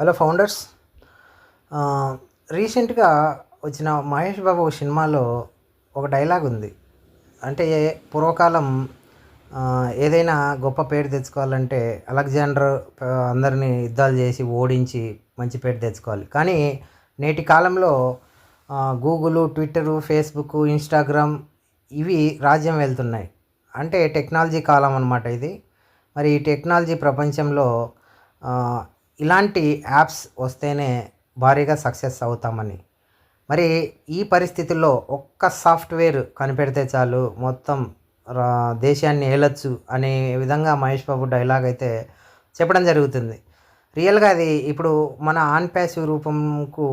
Hello founders. రీసెంట్గా వచ్చిన మహేష్ బాబు సినిమాలో ఒక డైలాగ్ ఉంది. అంటే పూర్వకాలం ఏదైనా గొప్ప పేరు తెచ్చుకోవాలంటే అలెగ్జాండర్ అందరినీ యుద్ధాలు చేసి ఓడించి మంచి పేరు తెచ్చుకోవాలి. కానీ నేటి కాలంలో గూగుల్ ట్విట్టరు ఫేస్బుక్ ఇన్స్టాగ్రామ్ ఇవి రాజ్యం వెళ్తున్నాయి. అంటే టెక్నాలజీ కాలం అనమాట ఇది. మరి ఈ టెక్నాలజీ ప్రపంచంలో ఇలాంటి యాప్స్ వస్తేనే భారీగా సక్సెస్ అవుతామని. మరి ఈ పరిస్థితుల్లో ఒక్క సాఫ్ట్వేర్ కనిపెడితే చాలు మొత్తం దేశాన్ని ఏలొచ్చు అనే విధంగా మహేష్ బాబు డైలాగ్ అయితే చెప్పడం జరుగుతుంది. రియల్గా అది ఇప్పుడు మన ఆన్ ప్యాసివ్ రూపంకు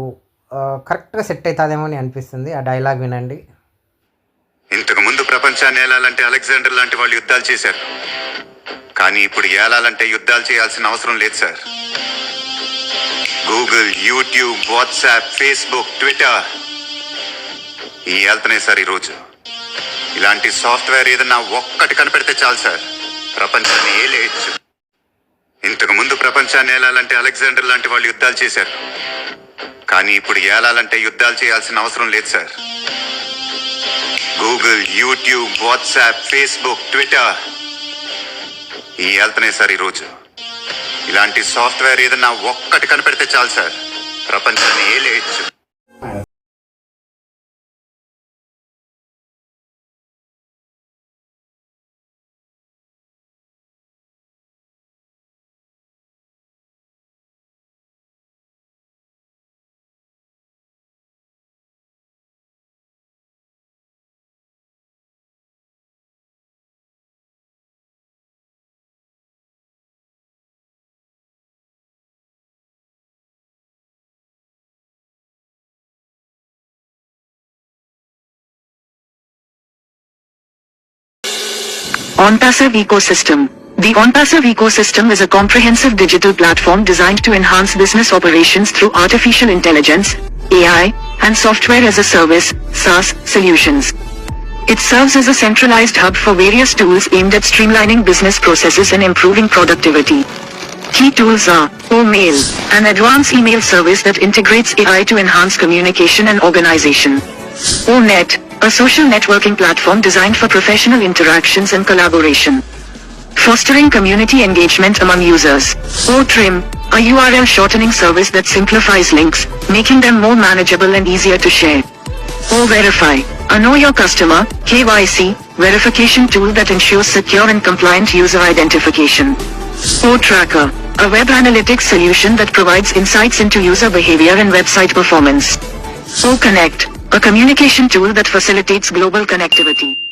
కరెక్ట్గా సెట్ అవుతుందేమో అని అనిపిస్తుంది ఆ డైలాగ్ వినండి. ఇంతకు ముందు ప్రపంచాన్ని ఏలాలంటే అలెగ్జాండర్ లాంటి వాళ్ళు యుద్ధాలు చేశారు. కానీ ఇప్పుడు ఏలాలంటే యుద్ధాలు చేయాల్సిన అవసరం లేదు sir. Google YouTube WhatsApp Facebook Twitter ఈ వెళ్తున్నాయి సార్ ఈరోజు. ఇలాంటి సాఫ్ట్వేర్ ఏదన్నా ఒక్కటి కనిపెడితే చాలు సార్. ప్రపంచాన్ని ఏలేయచ్చు. ఇంతకు ముందు ప్రపంచాన్ని ఏలాలంటే అలెగ్జాండర్ లాంటి వాళ్ళు యుద్ధాలు చేశారు. కానీ ఇప్పుడు ఏలాలంటే యుద్ధాలు చేయాల్సిన అవసరం లేదు sir. Google YouTube WhatsApp Facebook Twitter ఈ వెళ్తున్నాయి సార్ ఈరోజు. ఇలాంటి సాఫ్ట్వేర్ ఏదన్నా ఒక్కటి కనిపెడితే చాలు సార్. ప్రపంచాన్ని ఏలేయచ్చు. OnPassive Ecosystem The OnPassive ecosystem is a comprehensive digital platform designed to enhance business operations through artificial intelligence, AI, and software as a service, SaaS, solutions. It serves as a centralized hub for various tools aimed at streamlining business processes and improving productivity. Key tools are OMail, an advanced email service that integrates AI to enhance communication and organization. ONet, a social networking platform designed for professional interactions and collaboration. Fostering community engagement among users. OTrim, a URL shortening service that simplifies links, making them more manageable and easier to share. OVerify, a know your customer, KYC, verification tool that ensures secure and compliant user identification. OTracker, a web analytics solution that provides insights into user behavior and website performance. OConnect, a communication tool that facilitates global connectivity.